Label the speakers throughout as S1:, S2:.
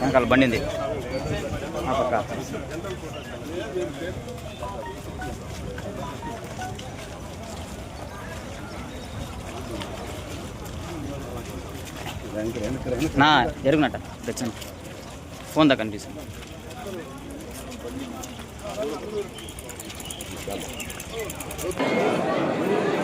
S1: వెనకాల బండింది. ఆ పక్క. నా జరుగునట. తెచ్చండి ఫోన్ దా కనిపిస్తుంది. you.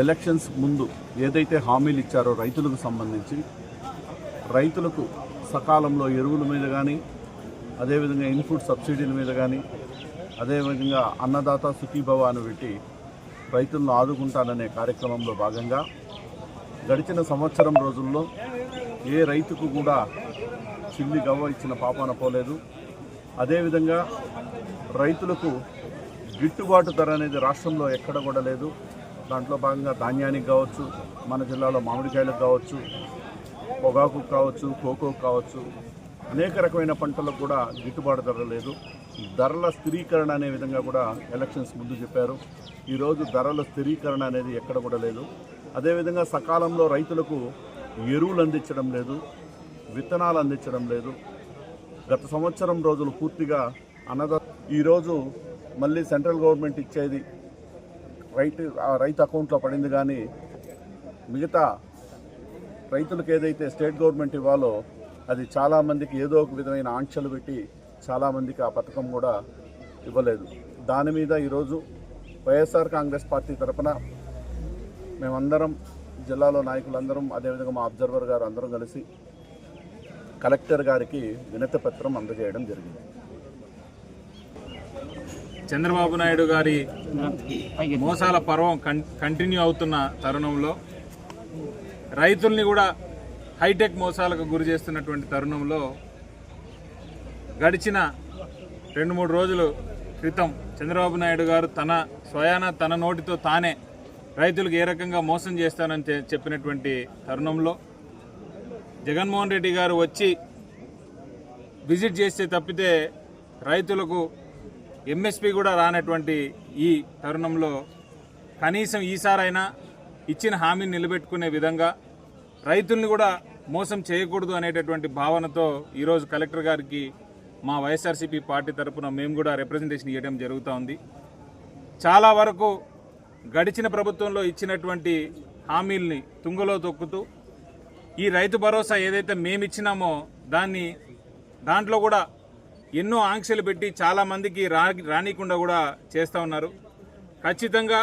S2: ఎలక్షన్స్ ముందు ఏదైతే హామీలు ఇచ్చారో రైతులకు సంబంధించి రైతులకు సకాలంలో ఎరువుల మీద కానీ అదేవిధంగా ఇన్పుట్ సబ్సిడీల మీద కానీ అదేవిధంగా అన్నదాత సుఖీభవ అని పెట్టి రైతులను ఆదుకుంటాననే కార్యక్రమంలో భాగంగా గడిచిన సంవత్సరం రోజుల్లో ఏ రైతుకు కూడా చిల్లి గవ్వ ఇచ్చిన పాపాన పోలేదు. అదేవిధంగా రైతులకు గిట్టుబాటు ధర అనేది రాష్ట్రంలో ఎక్కడ కూడా లేదు. దాంట్లో భాగంగా ధాన్యానికి కావచ్చు మన జిల్లాలో మామిడికాయలకు కావచ్చు పొగాకు కావచ్చు కోకోకు కావచ్చు అనేక రకమైన పంటలకు కూడా గిట్టుబాటు ధర లేదు. ధరల స్థిరీకరణ అనే విధంగా కూడా ఎలక్షన్స్ ముందు చెప్పారు. ఈరోజు ధరల స్థిరీకరణ అనేది ఎక్కడ కూడా లేదు. అదేవిధంగా సకాలంలో రైతులకు ఎరువులు అందించడం లేదు విత్తనాలు అందించడం లేదు. గత సంవత్సరం రోజులు పూర్తిగా అన్నద ఈరోజు మళ్ళీ సెంట్రల్ గవర్నమెంట్ ఇచ్చేది రైతు ఆ రైతు అకౌంట్లో పడింది కానీ మిగతా రైతులకు ఏదైతే స్టేట్ గవర్నమెంట్ ఇవ్వాలో అది చాలామందికి ఏదో ఒక విధమైన ఆంక్షలు పెట్టి చాలామందికి ఆ పథకం కూడా ఇవ్వలేదు. దాని మీద ఈరోజు వైఎస్ఆర్ కాంగ్రెస్ పార్టీ తరఫున మేమందరం జిల్లాలో నాయకులందరం అదేవిధంగా మా అబ్జర్వర్ గారు అందరం కలిసి కలెక్టర్ గారికి వినతి పత్రం అందజేయడం జరిగింది.
S3: చంద్రబాబు నాయుడు గారి మోసాల పర్వం కంటిన్యూ అవుతున్న తరుణంలో రైతుల్ని కూడా హైటెక్ మోసాలకు గురి చేస్తున్నటువంటి తరుణంలో గడిచిన రెండు మూడు రోజులు క్రితం చంద్రబాబు నాయుడు గారు తన స్వయాన తన నోటితో తానే రైతులకు ఏ రకంగా మోసం చేస్తానని చెప్పినటువంటి తరుణంలో జగన్మోహన్ రెడ్డి గారు వచ్చి విజిట్ చేస్తే తప్పితే రైతులకు ఎంఎస్పి కూడా రానటువంటి ఈ తరుణంలో కనీసం ఈసారైనా ఇచ్చిన హామీని నిలబెట్టుకునే విధంగా రైతుల్ని కూడా మోసం చేయకూడదు అనేటటువంటి భావనతో ఈరోజు కలెక్టర్ గారికి మా వైఎస్ఆర్సీపీ పార్టీ తరపున మేము కూడా రిప్రజెంటేషన్ ఇవ్వడం జరుగుతూ ఉంది. చాలా వరకు గడిచిన ప్రభుత్వంలో ఇచ్చినటువంటి హామీల్ని తుంగలో తొక్కుతూ ఈ రైతు భరోసా ఏదైతే మేము ఇచ్చినామో దాన్ని దాంట్లో కూడా ఎన్నో ఆంక్షలు పెట్టి చాలామందికి రా రానికుండా కూడా చేస్తూ ఉన్నారు. ఖచ్చితంగా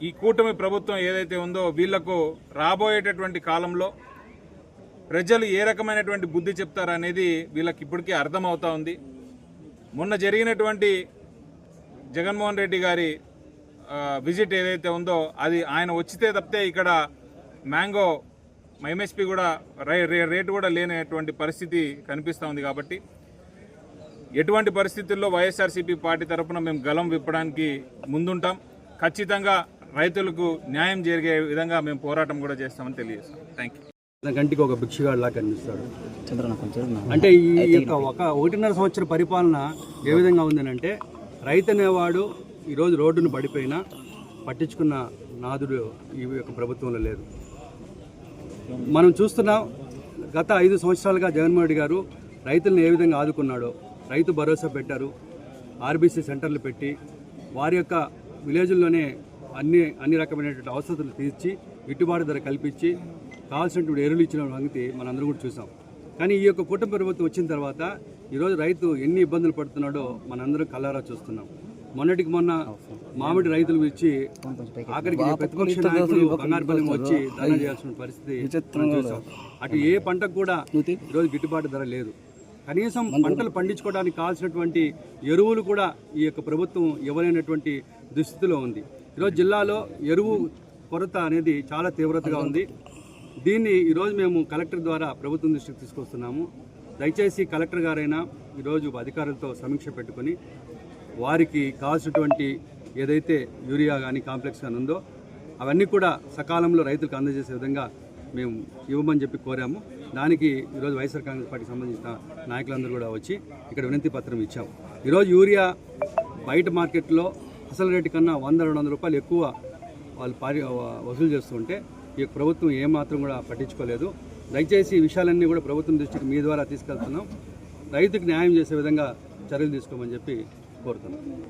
S3: ఈ కూటమి ప్రభుత్వం ఏదైతే ఉందో వీళ్ళకు రాబోయేటటువంటి కాలంలో ప్రజలు ఏ రకమైనటువంటి బుద్ధి చెప్తారనేది వీళ్ళకి ఇప్పటికీ అర్థమవుతా ఉంది. మొన్న జరిగినటువంటి జగన్మోహన్ రెడ్డి గారి విజిట్ ఏదైతే ఉందో అది ఆయన వచ్చితే తప్పితే ఇక్కడ మ్యాంగో ఎంఎస్పి కూడా రే- రే- రేటు కూడా లేనటువంటి పరిస్థితి కనిపిస్తూ ఉంది కాబట్టి ఎటువంటి పరిస్థితుల్లో వైఎస్ఆర్సీపీ పార్టీ తరఫున మేము గలం విప్పడానికి ముందుంటాం. ఖచ్చితంగా రైతులకు న్యాయం జరిగే విధంగా మేము పోరాటం కూడా చేస్తామని తెలియజేస్తాం. థ్యాంక్ యూ
S4: కంటికి ఒక భిక్షగాడిలా కనిపిస్తాడు. అంటే ఈ యొక్క ఒక ఒకటిన్నర సంవత్సర పరిపాలన ఏ విధంగా ఉందనంటే రైతు అనేవాడు ఈరోజు రోడ్డును పడిపోయినా పట్టించుకున్న నాదుడు ఈ యొక్క ప్రభుత్వంలో లేదు. మనం చూస్తున్నాం గత ఐదు సంవత్సరాలుగా జగన్మోహన్ రెడ్డి గారు రైతులను ఏ విధంగా ఆదుకున్నాడో రైతు భరోసా పెట్టారు. ఆర్బీసీ సెంటర్లు పెట్టి వారి యొక్క విలేజ్ల్లోనే అన్ని అన్ని రకమైనటువంటి అవసరాలు తీర్చి గిట్టుబాటు ధర కల్పించి కావాల్సినటువంటి ఎరువులు ఇచ్చిన సంగతి మనందరం కూడా చూసాం. కానీ ఈ యొక్క కుటుంబ ప్రభుత్వం వచ్చిన తర్వాత ఈరోజు రైతు ఎన్ని ఇబ్బందులు పడుతున్నాడో మనందరం కల్లారా చూస్తున్నాం. మొన్నటికి మొన్న మామిడి రైతులు ఇచ్చి ఆఖరికి ప్రతిపక్ష నాయకులు బంగారుపల్లి వచ్చి ధర్నా చేయాల్సిన పరిస్థితి అటు ఏ పంటకు కూడా ఈరోజు గిట్టుబాటు ధర లేదు. కనీసం పంటలు పండించుకోవడానికి కావాల్సినటువంటి ఎరువులు కూడా ఈ యొక్క ప్రభుత్వం ఇవ్వలేనటువంటి దుస్థితిలో ఉంది. ఈరోజు జిల్లాలో ఎరువు కొరత అనేది చాలా తీవ్రతగా ఉంది. దీన్ని ఈరోజు మేము కలెక్టర్ ద్వారా ప్రభుత్వం దృష్టికి తీసుకొస్తున్నాము. దయచేసి కలెక్టర్ గారైనా ఈరోజు అధికారులతో సమీక్ష పెట్టుకొని వారికి కావాల్సినటువంటి ఏదైతే యూరియా కానీ కాంప్లెక్స్ కానీ ఉందో అవన్నీ కూడా సకాలంలో రైతులకు అందజేసే విధంగా మేము ఇవ్వమని చెప్పి కోరాము. దానికి ఈరోజు వైఎస్ఆర్ కాంగ్రెస్ పార్టీకి సంబంధించిన నాయకులందరూ కూడా వచ్చి ఇక్కడ వినతి పత్రం ఇచ్చాం ఈరోజు యూరియా బయట మార్కెట్లో అసలు రేటు కన్నా వంద రెండు వందల రూపాయలు ఎక్కువ వాళ్ళు పారి వసూలు చేస్తుంటే ఈ ప్రభుత్వం ఏమాత్రం కూడా పట్టించుకోలేదు. దయచేసి ఈ విషయాలన్నీ కూడా ప్రభుత్వం దృష్టికి మీ ద్వారా తీసుకెళ్తున్నాం. రైతుకు న్యాయం చేసే విధంగా చర్యలు తీసుకోమని చెప్పి కోరుతున్నాం.